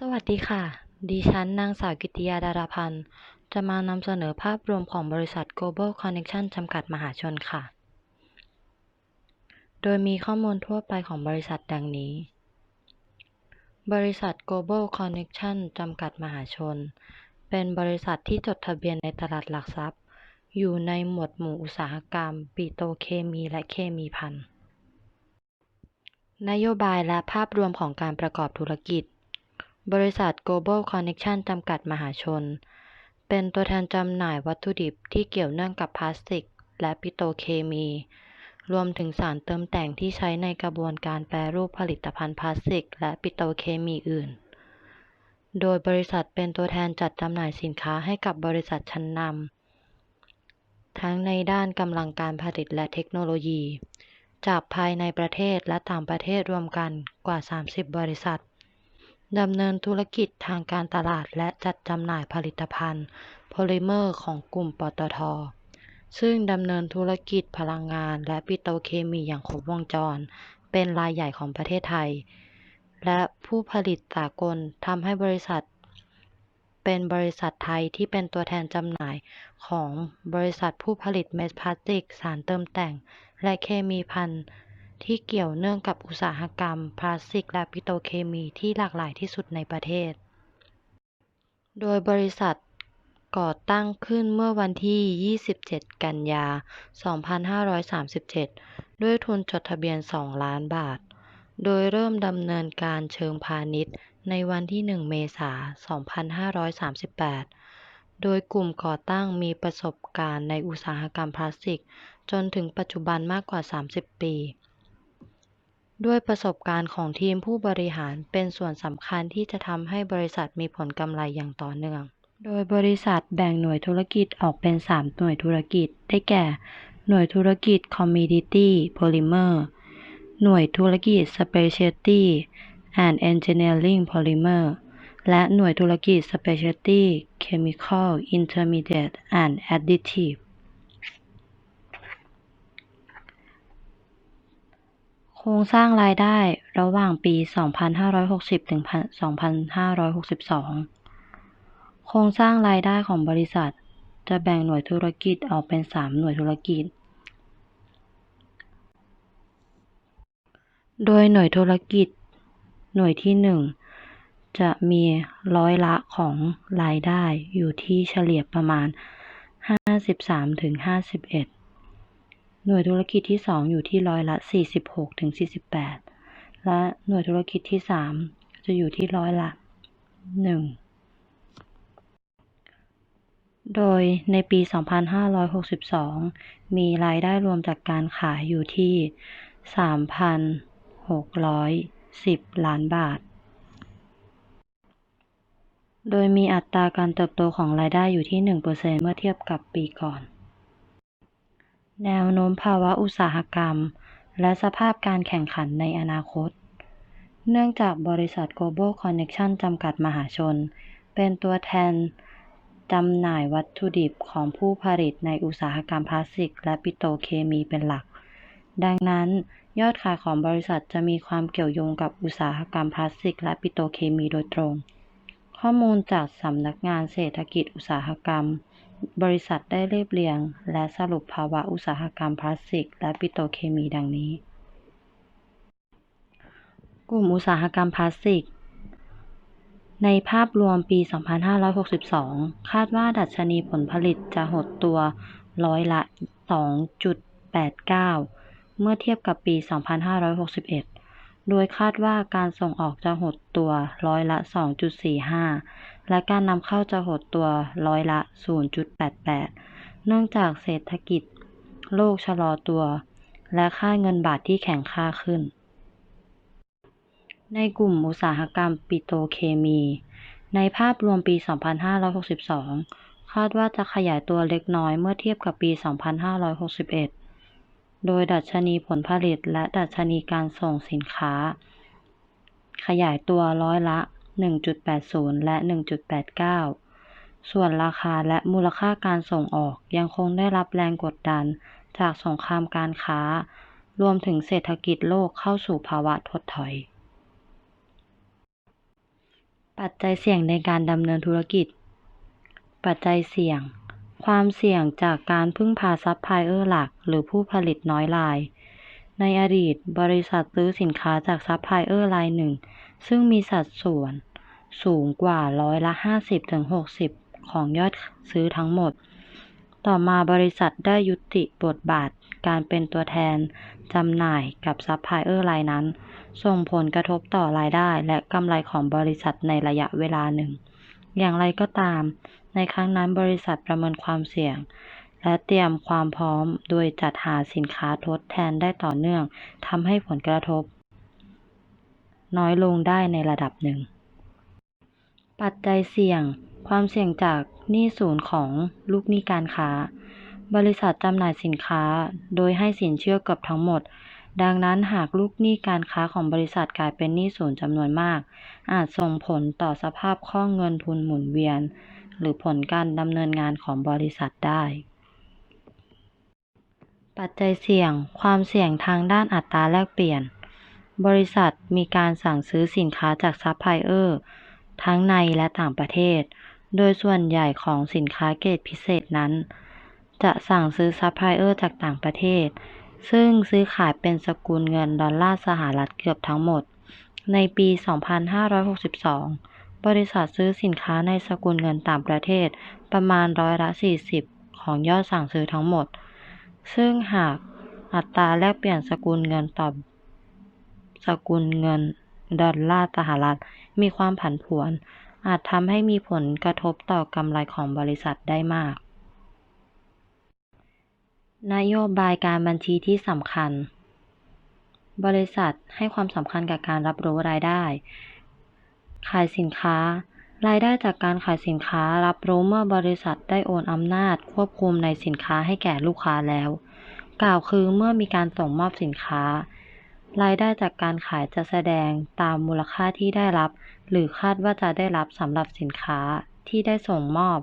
สวัสดีค่ะ ดิฉันนางสาวกิติยาดาราพันธ์ จะมานำเสนอภาพรวมของบริษัท Global Connection จำกัดมหาชนค่ะ โดยมีข้อมูลทั่วไปของบริษัทดังนี้ บริษัท Global Connection จำกัดมหาชน เป็นบริษัทที่จดทะเบียนในตลาดหลักทรัพย์ อยู่ในหมวดหมู่อุตสาหกรรม ปิโตรเคมีและเคมีภัณฑ์นโยบายและภาพรวมของการประกอบธุรกิจ บริษัท Global Connection จำกัดมหาชน เป็นตัวแทนจำหน่ายวัตถุดิบที่เกี่ยวเนื่องกับพลาสติก และปิโตเคมี รวมถึงสารเติมแต่งที่ใช้ในกระบวนการแปรรูปผลิตภัณฑ์พลาสติก และปิโตเคมีอื่น โดยบริษัทเป็นตัวแทนจัดจำหน่ายสินค้าให้กับบริษัทชั้นนำ ทั้งในด้านกำลังการผลิตและเทคโนโลยี จากภายในประเทศและต่างประเทศรวมกันกว่า 30 บริษัท ดำเนินธุรกิจทางการตลาดและจัดจำหน่ายผลิตภัณฑ์โพลิเมอร์ของกลุ่มปตท.ซึ่งดำเนินธุรกิจพลังงานและปิโตรเคมีอย่างครบวงจร เป็นรายใหญ่ของประเทศไทย และผู้ผลิตสากลทำให้บริษัท เป็นบริษัทไทยที่เป็นตัวแทนจำหน่ายของบริษัทผู้ผลิตเม็ดพลาสติก สารเติมแต่ง และเคมีภัณฑ์ ที่เกี่ยวเนื่องกับอุตสาหกรรม พลาสติก และปิโตรเคมีที่หลากหลายที่สุดในประเทศ โดยบริษัทก่อตั้งขึ้นเมื่อวันที่ 27 กันยา 2537 ด้วยทุนจดทะเบียน 2 ล้านบาท โดยเริ่มดำเนินการเชิงพาณิชย์ ในวันที่ 1 เมษายน 2538 โดยกลุ่มก่อตั้งมีประสบการณ์ในอุตสาหกรรมพลาสติก จนถึงปัจจุบันมากกว่า 30 ปี ด้วยประสบการณ์ของทีมผู้บริหารเป็นส่วนสำคัญที่จะทำให้บริษัทมีผลกำไรอย่างต่อเนื่อง โดยบริษัทแบ่งหน่วยธุรกิจออกเป็น 3 หน่วยธุรกิจ ได้แก่ หน่วยธุรกิจ Commodity Polymer หน่วยธุรกิจ Specialty and Engineering Polymer และหน่วยธุรกิจ Specialty Chemical Intermediate and Additive ครงสร้างรายได้ระหว่างปี 2560 ถึง 2562 โครงสร้างรายได้ของบริษัท จะแบ่งหน่วยธุรกิจออกเป็น 3 หน่วยธุรกิจ โดยหน่วยธุรกิจ หน่วยที่ 1 จะมีร้อยละของรายได้อยู่ที่เฉลี่ยประมาณ 53ถึง51 หน่วยธุรกิจที่ 2 อยู่ที่ร้อยละ 46ถึง48 และหน่วยธุรกิจที่ 3 จะอยู่ที่ร้อยละ 1 โดยในปี 2562 มีรายได้รวมจากการขายอยู่ที่ 3,610 ล้านบาท โดยมีอัตราการเติบโตของรายได้อยู่ที่ 1%เมื่อเทียบกับปีก่อน แนวโน้มภาวะอุตสาหกรรม และสภาพการแข่งขันในอนาคต เนื่องจากบริษัท Global Connection จำกัดมหาชน เป็นตัวแทนจำหน่ายวัตถุดิบของผู้ผลิตในอุตสาหกรรมพลาสติก และปิโตรเคมีเป็นหลัก ดังนั้น ยอดขายของบริษัทจะมีความเกี่ยวโยงกับอุตสาหกรรมพลาสติก และปิโตรเคมีโดยตรง ข้อมูลจากสำนักงานเศรษฐกิจอุตสาหกรรม บริษัทได้เรียบเรียง และสรุปภาวะอุตสาหกรรมพลาสติก และปิโตรเคมีดังนี้ กลุ่มอุตสาหกรรมพลาสติก ในภาพรวมปี 2562 คาดว่าดัชนีผลผลิตจะหดตัวร้อยละ 2.89 เมื่อเทียบกับปี 2561 โดยคาดว่าการส่งออกจะหดตัวร้อยละ 2.45 และการนำเข้าจะหดตัวร้อยละ 0.88 เนื่องจากเศรษฐกิจโลกชะลอตัว และค่าเงินบาทที่แข็งค่าขึ้น ในกลุ่มอุตสาหกรรมปิโตรเคมี ในภาพรวมปี 2562 คาดว่าจะขยายตัวเล็กน้อยเมื่อเทียบกับปี 2561 โดยดัชนีผลผลิตและดัชนีการส่งสินค้า ขยายตัวร้อยละ 1.80 และ 1.89 ส่วนราคาและมูลค่าการส่งออกยังคงได้รับแรงกดดันจากสงครามการค้า รวมถึงเศรษฐกิจโลกเข้าสู่ภาวะถดถอยปปัจจัยเสี่ยงในการดำเนินธุรกิจ ปัจจัยเสี่ยง ความเสี่ยงจากการพึ่งพาซัพพลายเออร์หลัก หรือผู้ผลิตน้อยราย ในอดีต บริษัทซื้อสินค้าจากซัพพลายเออร์รายหนึ่ง ซึ่งมีสัดส่วนสูงกว่าร้อยละ 50-60 ของยอดซื้อทั้งหมด ต่อมาบริษัทได้ยุติบทบาทการเป็นตัวแทนจำหน่ายกับซัพพลายเออร์รายนั้น ส่งผลกระทบต่อรายได้และกำไรของบริษัทในระยะเวลาหนึ่ง อย่างไรก็ตาม ในครั้งนั้นบริษัทประเมินความเสี่ยง และเตรียมความพร้อมโดยจัดหาสินค้าทดแทนได้ต่อเนื่องทำให้ผลกระทบ น้อยลงได้ในระดับหนึ่ง ปัจจัยเสี่ยง ความเสี่ยงจากหนี้ศูนย์ของลูกหนี้การค้า บริษัทจำหน่ายสินค้าโดยให้สินเชื่อกือบทั้งหมด ดังนั้นหากลูกหนี้การค้าของบริษัทกลายเป็นหนี้ศูนย์จำนวนมาก อาจส่งผลต่อสภาพคล่องเงินทุนหมุนเวียน หรือผลการดำเนินงานของบริษัทได้ปัจจัยเสี่ยง ความเสี่ยงทางด้านอัตราแลกเปลี่ยน บริษัทมีการสั่งซื้อสินค้าจากซัพพลายเออร์ ทั้งในและต่างประเทศ โดยส่วนใหญ่ของสินค้าเกรดพิเศษนั้น จะสั่งซื้อซัพพลายเออร์จากต่างประเทศ ซึ่งซื้อขายเป็นสกุลเงินดอลลาร์สหรัฐเกือบทั้งหมด ในปี 2562 บริษัทซื้อสินค้าในสกุลเงินต่างประเทศประมาณร้อยละ 40 ของยอดสั่งซื้อทั้งหมด ซึ่งหากอัตราแลกเปลี่ยนสกุลเงินต่อ สกุลเงินดอลลาร์สหรัฐมีความผันผวน อาจทำให้มีผลกระทบต่อกำไรของบริษัทได้มาก นโยบายการบัญชีที่สำคัญ บริษัทให้ความสำคัญกับการรับรู้รายได้ ขายสินค้า รายได้จากการขายสินค้ารับรู้เมื่อบริษัทได้โอนอำนาจควบคุมในสินค้าให้แก่ลูกค้าแล้ว กล่าวคือเมื่อมีการส่งมอบสินค้า รายได้จากการขายจะแสดงตามมูลค่าที่ได้รับ หรือคาดว่าจะได้รับสำหรับสินค้าที่ได้ส่งมอบ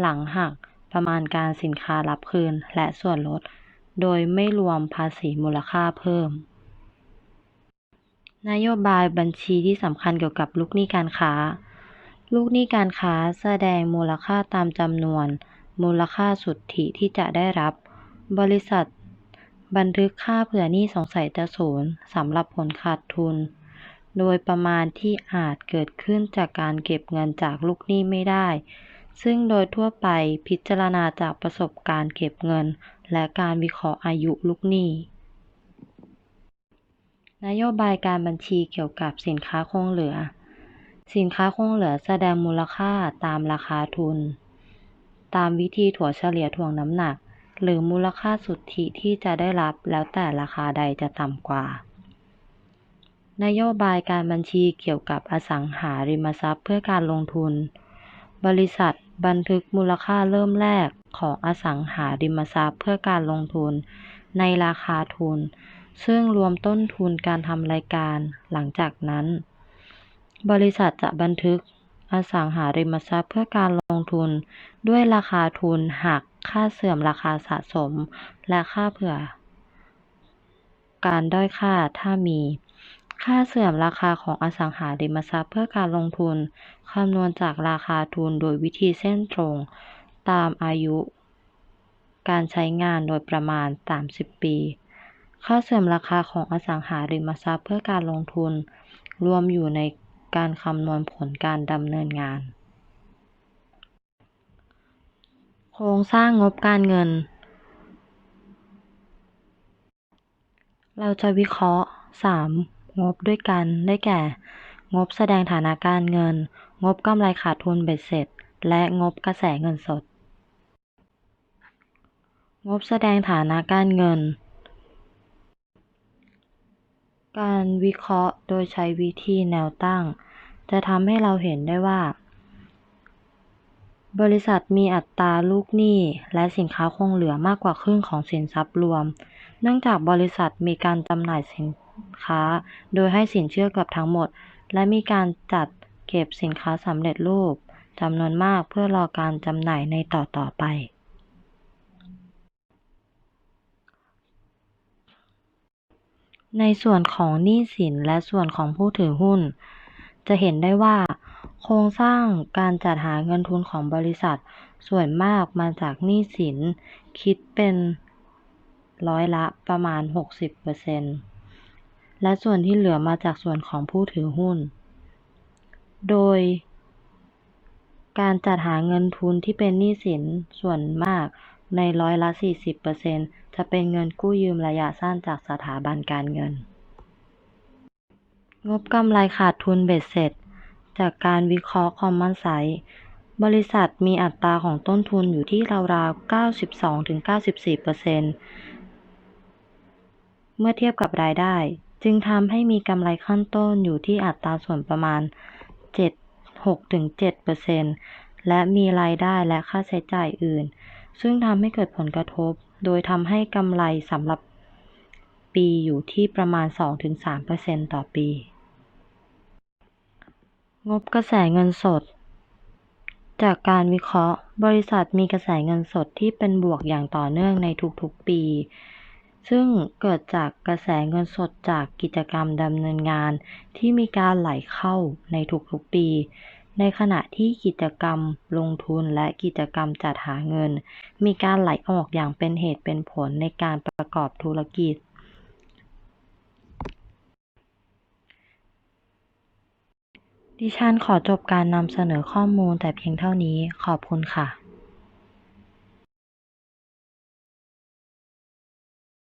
หลังหักประมาณการสินค้ารับคืนและส่วนลด โดยไม่รวมภาษีมูลค่าเพิ่ม นโยบายบัญชีที่สำคัญเกี่ยวกับลูกหนี้การค้า ลูกหนี้การค้าแสดงมูลค่าตามจำนวน มูลค่าสุทธิที่จะได้รับ บริษัท บันทึกค่าเผื่อหนี้สงสัยจะศูนย์สำหรับผลขาดทุน โดยประมาณที่อาจเกิดขึ้นจากการเก็บเงินจากลูกหนี้ไม่ได้ ซึ่งโดยทั่วไปพิจารณาจากประสบการณ์เก็บเงิน และการวิเคราะห์อายุลูกหนี้ นโยบายการบัญชีเกี่ยวกับสินค้าคงเหลือ สินค้าคงเหลือแสดงมูลค่าตามราคาทุน ตามวิธีถั่วเฉลี่ยถ่วงน้ำหนัก หรือมูลค่าสุทธิที่จะได้รับแล้วแต่ราคาใดจะต่ำกว่า นโยบายการบัญชีเกี่ยวกับอสังหาริมทรัพย์เพื่อการลงทุน บริษัทบันทึกมูลค่าเริ่มแรกของอสังหาริมทรัพย์เพื่อการลงทุน ในราคาทุน ซึ่งรวมต้นทุนการทำรายการ หลังจากนั้น บริษัทจะบันทึก อสังหาริมทรัพย์เพื่อการลงทุน ด้วยราคาทุนหักค่าเสื่อมราคาสะสม และค่าเผื่อ การด้อยค่าถ้ามี ค่าเสื่อมราคาของอสังหาริมทรัพย์เพื่อการลงทุนคำนวณจากราคาทุนโดยวิธีเส้นตรง ตามอายุ การใช้งานโดยประมาณ 30 ปี ค่าเสื่อมราคาของอสังหาริมทรัพย์เพื่อการลงทุน รวมอยู่ใน การคำนวณผลการดำเนินงาน โครงสร้างงบการเงิน เราจะวิเคราะห์ 3 งบด้วยกันได้แก่ งบแสดงฐานะการเงิน งบกำไรขาดทุนเบ็ดเสร็จ และงบกระแสเงินสด งบแสดงฐานะการเงิน การวิเคราะห์โดยใช้วิธีแนวตั้ง จะทำให้เราเห็นได้ว่า บริษัทมีอัตราลูกหนี้และสินค้าคงเหลือมากกว่าครึ่งของสินทรัพย์รวม เนื่องจากบริษัทมีการจำหน่ายสินค้า โดยให้สินเชื่อเกือบทั้งหมด และมีการจัดเก็บสินค้าสำเร็จรูปจำนวนมากเพื่อรอการจำหน่ายในต่อต่อไป ในส่วนของหนี้สินและส่วนของผู้ถือหุ้น จะเห็นได้ว่า โครงสร้างการจัดหาเงินทุนของบริษัท ส่วนมากมาจากหนี้สิน คิดเป็นร้อยละประมาณ 60%และส่วนที่เหลือมาจากส่วนของผู้ถือหุ้น โดย การจัดหาเงินทุนที่เป็นหนี้สินส่วนมากในร้อยละ 40% จะเป็นเงินกู้ยืมระยะสั้นจากสถาบันการเงิน งบกำไรขาดทุนเบ็ดเสร็จ จากการวิเคราะห์ Common Size บริษัทมีอัตราของต้นทุนอยู่ที่ราวๆ 92-94%เมื่อเทียบกับรายได้ จึงทำให้มีกำไรขั้นต้นอยู่ที่อัตราส่วนประมาณ6-7%และมีรายได้และค่าใช้จ่ายอื่น ซึ่งทำให้เกิดผลกระทบ โดยทำให้กำไรสำหรับปีอยู่ที่ประมาณ 2-3%ต่อปี งบกระแสเงินสด จากการวิเคราะห์ บริษัทมีกระแสเงินสดที่เป็นบวกอย่างต่อเนื่องในทุกๆปี ซึ่งเกิดจากกระแสเงินสดจากกิจกรรมดำเนินงานที่มีการไหลเข้าในทุกๆปี ในขณะที่กิจกรรมลงทุนและกิจกรรมจัดหาเงิน มีการไหลออกอย่างเป็นเหตุเป็นผลในการประกอบธุรกิจ ดิฉันขอจบการนำเสนอข้อมูลแต่เพียงเท่านี้ขอบคุณค่ะ